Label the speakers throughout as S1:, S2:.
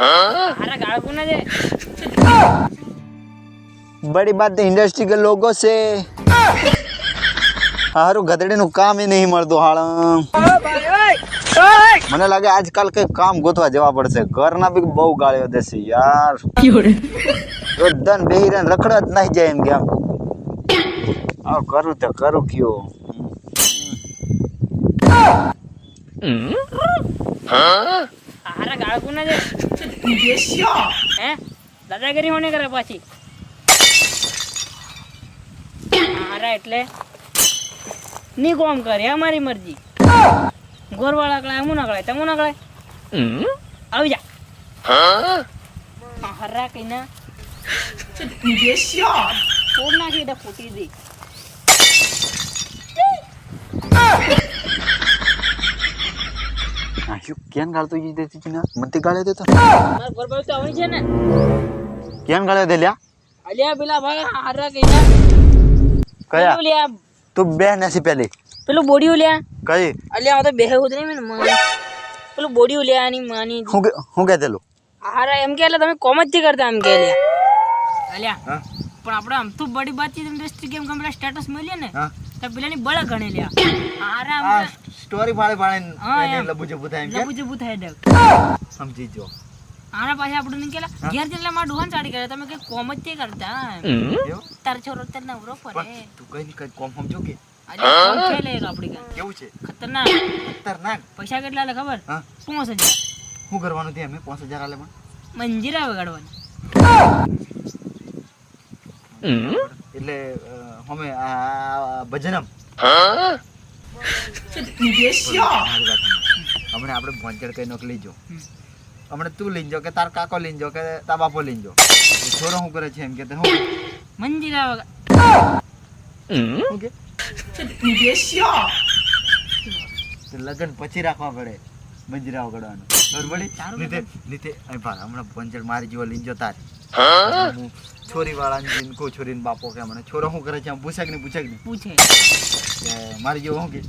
S1: હારા ગાળ કોના છે
S2: बड़ी बात इंडस्ट्री के लोगों से હારું ગધડીનું કામ એ નહીં મળતું હાળ મને લાગે આજકાલ કઈ કામ ગોતવા જવા પડશે ઘરના બી બહુ ગાળ્યો દેશે યાર રોજદાન બેહી રહીને રખડવા જ નહીં જાય એમ કે આમ આવ કરું તો કરું કયો
S1: હારા ગાળ કોના છે હે? દાદાગીરી હોને કરે પાછી? હારા એટલે ની કોમ કરે અમારી મરજી. ગોરવાળા કળાય હું ના કળાય તમે ના કળાય આવી જા. હારા કઈના ફોડ નાખી એટલે ફૂટી દઈ
S2: આ શું કેન ગાળતો ઈ દેતી છે ને? મને ગાળ્યો દેતો.
S1: મારા ઘર બાજુ તો આવણી છે ને.
S2: કેન ગાળે દે લ્યા?
S1: અલ્યા પેલા ભાઈ હારા કઈના
S2: કયા?
S1: લ્યા.
S2: તું બે નથી પેલી.
S1: પેલું બોડીયું લ્યા.
S2: કઈ?
S1: અલ્યા હું તો બે ઉતરી ને મને. પેલું બોડીયું લ્યા આની માની.
S2: હું કે હું કે દેલું
S1: હારા એમ કે એટલે તમે કોમ જ થી કરતા એમ કે લ્યા. અલ્યા પણ આપણે આમ તો બડી બાતચીત ઇન્ડસ્ટ્રી કેમ કમ્પ્લીટ સ્ટેટસ મળીએ ને તો પેલાની બળ ગણે લ્યા. હારા
S2: સ્ટોરી ફાળે ફાળે લબુ જબુ થાય એમ.
S1: લબુ જબુ થાય દેવ
S2: સમજી જો
S1: આના પાછા આપણે નહીં કેલા? ઘેર જેટલા માં ડોહન ચાડી કરે તમે કઈ કોમ જ તે કરતા તાર છોરો તાર નવરો ફરે
S2: તું કઈ ને કઈ કોમ સમજો કે. કેવું છે?
S1: ખતરનાક.
S2: ખતરનાક.
S1: પૈસા કેટલા લે ખબર? પાંચ હજાર.
S2: શું કરવાનું તે અમે? પાંચ હજાર આલે પણ.
S1: મંજીરા વગાડવાની.
S2: એટલે અમે અમે આપણે ભોંચડ કઈ નોક લઈ જો. હમણાં તું લઈ જો કે તાર કાકો લઈ જો કે તાર બાપો લઈ જો. છોરો શું કરે છે એમ કે હું
S1: મંજીરા વગા
S2: શું કે? લગ્ન પછી રાખવા પડે મંજીરા વગાડવાનું. બરોબર? નીતે નીતે અહીં ભાર હમણાં ભોંચડ મારી જેવો લઈ જો તાર. છોરી વાળા ને કોઈ છોરી બાપો કે મને છોરો શું કરે છે આમ પૂછે કે નહીં પૂછે કે નહીં?
S1: પૂછે.
S2: કે મારી જેવો શું કે?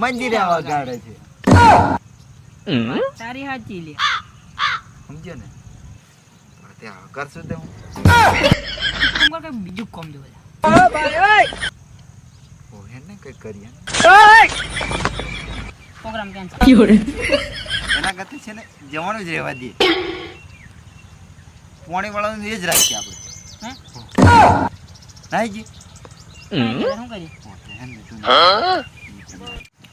S2: મંદિરે આવા ગાડે છે.
S1: તારી હાચી લે.
S2: સમજ્યો ને? પણ કરશું તે હું?
S1: કઈ બીજું કામ જોવે
S2: ઓ ને કઈ કરીએ
S1: પ્રોગ્રામ કેન્સલ
S2: એના કરતા છે ને જવાનું જ રહેવા દઈએ પોણી વાળાનું એ જ રાખીએ આપણે.
S1: હે?
S2: નાઈ જી
S1: શું
S2: તે હે?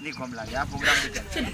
S2: ને કોમ લાગે આ પ્રોગ્રામ ચાલે.